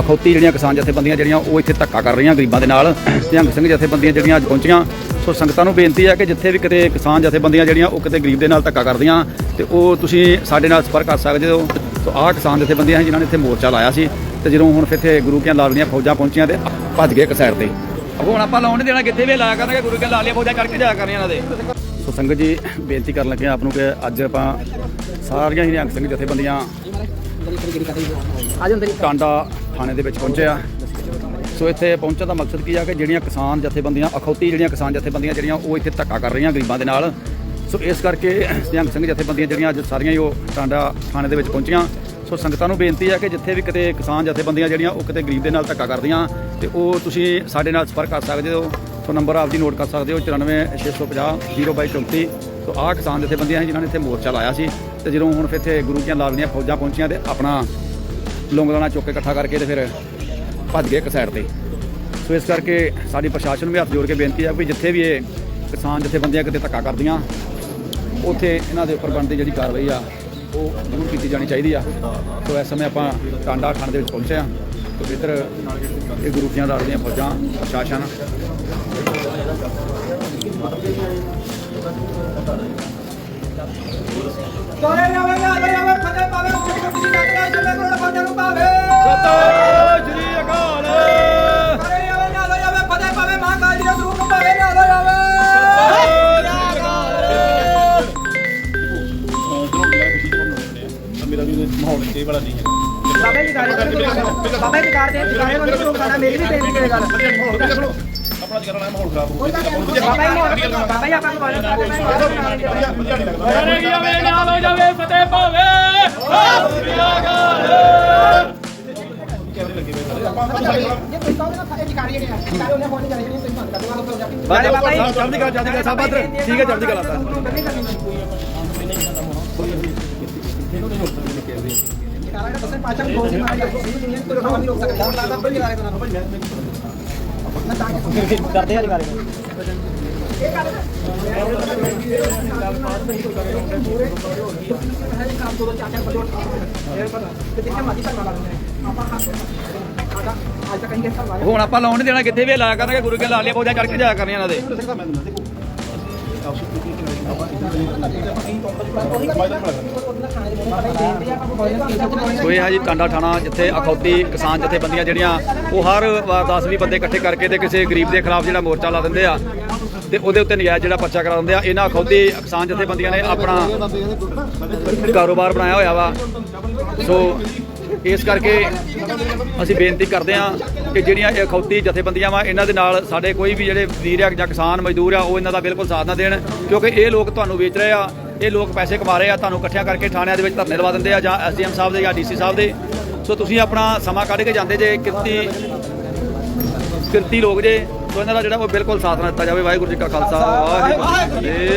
ਅਖੌਤੀ ਜਿਹੜੀਆਂ ਕਿਸਾਨ ਜਥੇਬੰਦੀਆਂ ਜਿਹੜੀਆਂ ਉਹ ਇੱਥੇ ਧੱਕਾ ਕਰ ਰਹੀਆਂ ਗਰੀਬਾਂ ਦੇ ਨਾਲ ਨਿਹੰਗ ਸਿੰਘ ਜਥੇਬੰਦੀਆਂ ਜਿਹੜੀਆਂ ਅੱਜ ਪਹੁੰਚੀਆਂ। ਸੋ ਸੰਗਤਾਂ ਨੂੰ ਬੇਨਤੀ ਹੈ ਕਿ ਜਿੱਥੇ ਵੀ ਕਿਤੇ ਕਿਸਾਨ ਜਥੇਬੰਦੀਆਂ ਜਿਹੜੀਆਂ ਉਹ ਕਿਤੇ ਗਰੀਬ ਦੇ ਨਾਲ ਧੱਕਾ ਕਰਦੀਆਂ ਤੇ ਉਹ ਤੁਸੀਂ ਸਾਡੇ ਨਾਲ ਸੰਪਰਕ ਕਰ ਸਕਦੇ ਹੋ। ਸੋ ਆਹ ਕਿਸਾਨ ਜਥੇਬੰਦੀਆਂ ਹੈ ਜਿਨ੍ਹਾਂ ਨੇ ਇੱਥੇ ਮੋਰਚਾ ਲਾਇਆ ਸੀ ਤੇ ਜਦੋਂ ਹੁਣ ਫਿਰ ਇੱਥੇ ਗੁਰੂ ਕੀਆਂ ਲਾਲੜੀਆਂ ਫੌਜਾਂ ਪਹੁੰਚੀਆਂ ਤੇ ਭੱਜ ਗਏ ਇੱਕ ਸਾਈਡ ਤੇ। ਹੁਣ ਆਪਾਂ ਲਾਉਣ ਨਹੀਂ ਦੇਣਾ ਕਿੱਥੇ ਵੀ ਲਾਇਆ ਕਰਾਂਗੇ ਗੁਰੂ ਕੀਆਂ ਲਾਲੀਆਂ ਫੌਜਾਂ ਕਰਕੇ ਜਾਇਆ ਕਰਨੀਆਂ ਇਹਨਾਂ ਦੇ। ਸੋ ਸੰਗਤ ਜੀ ਬੇਨਤੀ ਕਰਨ ਲੱਗੇ ਆਪ ਨੂੰ ਕਿ ਅੱਜ ਆਪਾਂ ਸਾਰੀਆਂ ਹੀ ਨਿਹੰਗ ਸਿੰਘ ਜਥੇਬੰਦੀਆਂ ਟਾਂਡਾ ਥਾਣੇ ਦੇ ਵਿੱਚ ਪਹੁੰਚਿਆ। ਸੋ ਇੱਥੇ ਪਹੁੰਚਣ ਦਾ ਮਕਸਦ ਕੀ ਆ ਕਿ ਜਿਹੜੀਆਂ ਕਿਸਾਨ ਜਥੇਬੰਦੀਆਂ, ਅਖੌਤੀ ਜਿਹੜੀਆਂ ਕਿਸਾਨ ਜਥੇਬੰਦੀਆਂ ਜਿਹੜੀਆਂ, ਉਹ ਇੱਥੇ ਧੱਕਾ ਕਰ ਰਹੀਆਂ ਗਰੀਬਾਂ ਦੇ ਨਾਲ। ਸੋ ਇਸ ਕਰਕੇ ਨਿਹੰਗ ਸਿੰਘ ਜਥੇਬੰਦੀਆਂ ਜਿਹੜੀਆਂ ਅੱਜ ਸਾਰੀਆਂ ਹੀ ਉਹ ਟਾਂਡਾ ਥਾਣੇ ਦੇ ਵਿੱਚ ਪਹੁੰਚੀਆਂ। ਸੋ ਸੰਗਤਾਂ ਨੂੰ ਬੇਨਤੀ ਹੈ ਕਿ ਜਿੱਥੇ ਵੀ ਕਿਤੇ ਕਿਸਾਨ ਜਥੇਬੰਦੀਆਂ ਜਿਹੜੀਆਂ, ਉਹ ਕਿਤੇ ਗਰੀਬ ਦੇ ਨਾਲ ਧੱਕਾ ਕਰਦੀਆਂ। ਤੇ ਉਹ ਤੁਸੀਂ ਸਾਡੇ ਨਾਲ ਸੰਪਰਕ ਕਰ ਸਕਦੇ ਹੋ। ਸੋ ਨੰਬਰ ਆਪਦੀ ਨੋਟ ਕਰ ਸਕਦੇ ਹੋ 94650 02234 ਸੋ ਆਹ ਕਿਸਾਨ ਜਥੇਬੰਦੀਆਂ ਹੈ ਜਿਨ੍ਹਾਂ ਨੇ ਇੱਥੇ ਮੋਰਚਾ ਲਾਇਆ ਸੀ। ਤੇ ਜਦੋਂ ਹੁਣ ਫਿਰ ਇੱਥੇ ਗੁਰੂ ਕੀਆਂ ਲਾਲੜੀਆਂ ਫੌਜਾਂ ਪਹੁੰਚੀਆਂ ਤੇ ਆਪਣਾ ਲੌਂਗਲਾਣਾ ਚੁੱਕ ਕੇ ਇਕੱਠਾ ਕਰਕੇ ਤੇ ਫਿਰ ਭੱਜ ਗਏ ਇੱਕ ਸਾਈਡ ਤੇ। ਸੋ ਇਸ ਕਰਕੇ ਸਾਡੀ ਪ੍ਰਸ਼ਾਸਨ ਨੂੰ ਵੀ ਹੱਥ ਜੋੜ ਕੇ ਬੇਨਤੀ ਹੈ ਵੀ ਜਿੱਥੇ ਵੀ ਇਹ ਕਿਸਾਨ ਜਥੇਬੰਦੀਆਂ ਕਿਤੇ ਧੱਕਾ ਕਰਦੀਆਂ, ਉੱਥੇ ਇਹਨਾਂ ਦੇ ਉੱਪਰ ਬਣਦੀ ਜਿਹੜੀ ਕਾਰਵਾਈ ਆ, ਉਹ ਜ਼ਰੂਰ ਕੀਤੀ ਜਾਣੀ ਚਾਹੀਦੀ ਆ। ਸੋ ਇਸ ਸਮੇਂ ਆਪਾਂ ਟਾਂਡਾ ਖੰਡ ਦੇ ਵਿੱਚ ਪਹੁੰਚੇ ਆ। ਸੋ ਇੱਧਰ ਇਹ ਗੁਰੂ ਕੀਆਂ ਲੜਦੀਆਂ ਫੌਜਾਂ, ਪ੍ਰਸ਼ਾਸਨ। ਦੋਰੇ ਜਾਵੇ ਮੇਰਾ ਵੀ ਮਾਹੌਲ ਇਹ ਵਾਲਾ ਨਹੀਂ ਹੈ ਬਾਬੇ ਦੀ ਗਾੜੀ ਬਾਬੇ ਦੀ ਗਾੜੀ ਦੇ ਗਾੜੀ ਨੂੰ ਸ਼ੁਰੂ ਕਰਨਾ ਮੇਰੀ ਵੀ ਬੇਨਤੀ ਹੈ ਗੱਲ ਆਪਣਾ ਜਿਹੜਾ ਨਾ ਮਾਹੌਲ ਖਰਾਬ ਹੋ ਗਿਆ ਬਾਬਾ ਜੀ ਮੋਹਨ ਬਾਬਾ ਜੀ ਆਪਾਂ ਨੂੰ ਬਾਜਾ ਕਰਦੇ ਅਰੇ ਜਾਵੇ ਨਾਲ ਹੋ ਜਾਵੇ ਫਤਿਹ ਪਾਵੇ ਬਾਬਾ ਬਾਬਾ ਜੀ ਚੜ੍ਹਦੀ ਕਲਾ ਚੜ੍ਹਦੀ ਕਲਾ ਸਾਹਿਬ ਠੀਕ ਹੈ ਚੜ੍ਹਦੀ ਕਲਾ ਤਾਂ ਕਰਦੇ ਆ ਗਾੜੀ ਹੁਣ ਆਪਾਂ ਲਾਉਣ ਨਹੀਂ ਦੇਣਾ, ਕਿੱਥੇ ਵੀ ਲਾਇਆ ਕਰਾਂਗੇ ਗੁਰੂ ਕੇ ਲਾਲੀਆਂ ਫੌਜਾਂ ਕਰਕੇ ਜਾਇਆ ਕਰਨੀਆਂ ਇਹਨਾਂ ਦੇ। ਸੋ ਇਹ ਹੈ ਜੀ ਟਾਂਡਾ ਥਾਣਾ, ਜਿੱਥੇ ਅਖੌਤੀ ਕਿਸਾਨ ਜਥੇਬੰਦੀਆਂ ਜਿਹੜੀਆਂ, ਉਹ ਹਰ ਵਾਰ 10 20 ਬੰਦੇ ਇਕੱਠੇ ਕਰਕੇ ਤੇ ਕਿਸੇ ਗਰੀਬ ਦੇ ਖਿਲਾਫ ਜਿਹੜਾ ਮੋਰਚਾ ਲਾ ਦਿੰਦੇ ਆ ਤੇ ਉਹਦੇ ਉੱਤੇ ਨਜਾਇਜ਼ ਜਿਹੜਾ ਪਰਚਾ ਕਰਾ ਦਿੰਦੇ ਆ। ਇਹਨਾਂ ਅਖੌਤੀ ਕਿਸਾਨ ਜਥੇਬੰਦੀਆਂ ਨੇ ਆਪਣਾ ਕਾਰੋਬਾਰ ਬਣਾਇਆ ਹੋਇਆ ਵਾ। ਸੋ ਇਸ ਕਰਕੇ ਅਸੀਂ ਬੇਨਤੀ ਕਰਦੇ ਹਾਂ ਕਿ ਜਿਹੜੀਆਂ ਇਹ ਅਖੌਤੀ ਜਥੇਬੰਦੀਆਂ ਵਾ, ਇਹਨਾਂ ਦੇ ਨਾਲ ਸਾਡੇ ਕੋਈ ਵੀ ਜਿਹੜੇ ਵੀਰ ਆ ਜਾਂ ਕਿਸਾਨ ਮਜ਼ਦੂਰ ਆ, ਉਹ ਇਹਨਾਂ ਦਾ ਬਿਲਕੁਲ ਸਾਥ ਨਾ ਦੇਣ, ਕਿਉਂਕਿ ਇਹ ਲੋਕ ਤੁਹਾਨੂੰ ਵੇਚ ਰਹੇ ਆ, ਇਹ ਲੋਕ ਪੈਸੇ ਕਮਾ ਰਹੇ ਆ, ਤੁਹਾਨੂੰ ਇਕੱਠਿਆਂ ਕਰਕੇ ਥਾਣਿਆਂ ਦੇ ਵਿੱਚ ਧਰਨੇ ਲਵਾ ਦਿੰਦੇ ਆ ਜਾਂ ਐਸਡੀਐਮ ਸਾਹਿਬ ਦੇ ਜਾਂ ਡੀਸੀ ਸਾਹਿਬ ਦੇ। ਸੋ ਤੁਸੀਂ ਆਪਣਾ ਸਮਾਂ ਕੱਢ ਕੇ ਜਾਂਦੇ ਜੇ, ਕਿਰਤੀ ਕਿਰਤੀ ਲੋਕ ਜੇ, ਸੋ ਇਹਨਾਂ ਦਾ ਜਿਹੜਾ ਉਹ ਬਿਲਕੁਲ ਸਾਥ ਨਾ ਦਿੱਤਾ ਜਾਵੇ। ਵਾਹਿਗੁਰੂ ਜੀ ਕਾ ਖਾਲਸਾ, ਵਾਹਿਗੁਰੂ ਜੀ